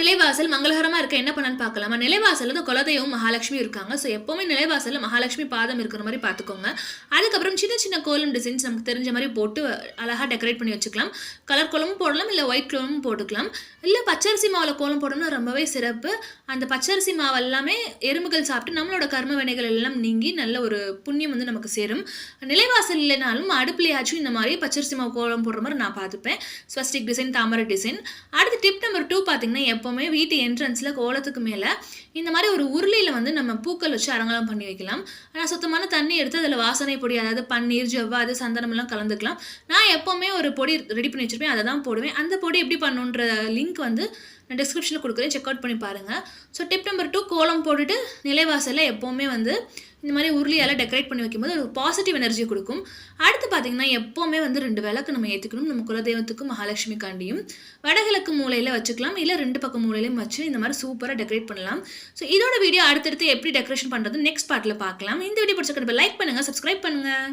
நிலைவாசல் மங்களகரமாக இருக்க என்ன பண்ணான்னு பார்க்கலாமா? நிலைவாசல் வந்து குலதெய்வம் மகாலட்சுமி இருக்காங்க. ஸோ எப்போவுமே நிலைவாசலில் மகாலட்சுமி பாதம் இருக்கிற மாதிரி பார்த்துக்கோங்க. அதுக்கப்புறம் சின்ன சின்ன கோலம் டிசைன்ஸ் நமக்கு தெரிஞ்ச மாதிரி போட்டு அழகாக டெக்கரேட் பண்ணி வச்சுக்கலாம். கலர் கோலமும் போடலாம் இல்லை ஒயிட் கோலமும் போட்டுக்கலாம். இல்லை பச்சரிசி மாவில் கோலம் போடணும்னா ரொம்பவே சிறப்பு. அந்த பச்சரிசி மாவு எல்லாமே எறும்புகள் சாப்பிட்டு நம்மளோட கர்ம வினைகள் எல்லாம் நீங்கி நல்ல ஒரு புண்ணியம் வந்து நமக்கு சேரும். நிலைவாசல் இல்லைனாலும் அடுப்புலையாச்சும் இந்த மாதிரி பச்சரிசி மாவு கோலம் போடுற மாதிரி நான் பார்த்துப்பேன். ஸ்வஸ்டிக் டிசைன் தாமரை டிசைன் அடுத்து டிப் நம்பர் டூ பார்த்தீங்கன்னா எப்போவுமே வீட்டு என்ட்ரன்ஸில் கோலத்துக்கு மேலே இந்த மாதிரி ஒரு உருளியில் வந்து நம்ம பூக்கள் வச்சு அலங்காரம் பண்ணி வைக்கலாம். ஆனால் சுத்தமான தண்ணி எடுத்து அதில் வாசனை பொடி அதாவது பன்னீர் ஜவ்வாது அது சந்தனமெல்லாம் கலந்துக்கலாம். நான் எப்போவுமே ஒரு பொடி ரெடி பண்ணி வச்சுருப்பேன் அதை தான் போடுவேன். அந்த பொடி எப்படி பண்ணுன்ற லிங்க் வந்து நான் டிஸ்கிரிப்ஷனில் கொடுக்குறேன். செக் அவுட் பண்ணி பாருங்கள் ஸோ டிப் நம்பர் டூ கோலம் போட்டுட்டு நிலைவாசலில் எப்போவுமே வந்து இந்த மாதிரி உருளியால் டெக்கரேட் பண்ணி வைக்கும்போது ஒரு பாசிட்டிவ் எனர்ஜி கொடுக்கும். அடுத்து பார்த்தீங்கன்னா எப்போவுமே வந்து ரெண்டு விளக்கு நம்ம ஏற்றிக்கணும் நம்ம குலதெய்வத்துக்கும் மகாலட்சுமி காண்டியும் வடகிழக்கு மூலையில் வச்சுக்கலாம். இல்லை ரெண்டு பக்கம் மூலையிலையும் வச்சு இந்த மாதிரி சூப்பராக டெக்கரேட் பண்ணலாம். ஸோ இதோட வீடியோ அடுத்தடுத்து எப்படி டெக்கரேஷன் பண்ணுறது நெக்ஸ்ட் பார்ட்டில் பார்க்கலாம் இந்த வீடியோ பிடிச்ச லைக் பண்ணுங்கள் சப்ஸ்கிரைப் பண்ணுங்கள்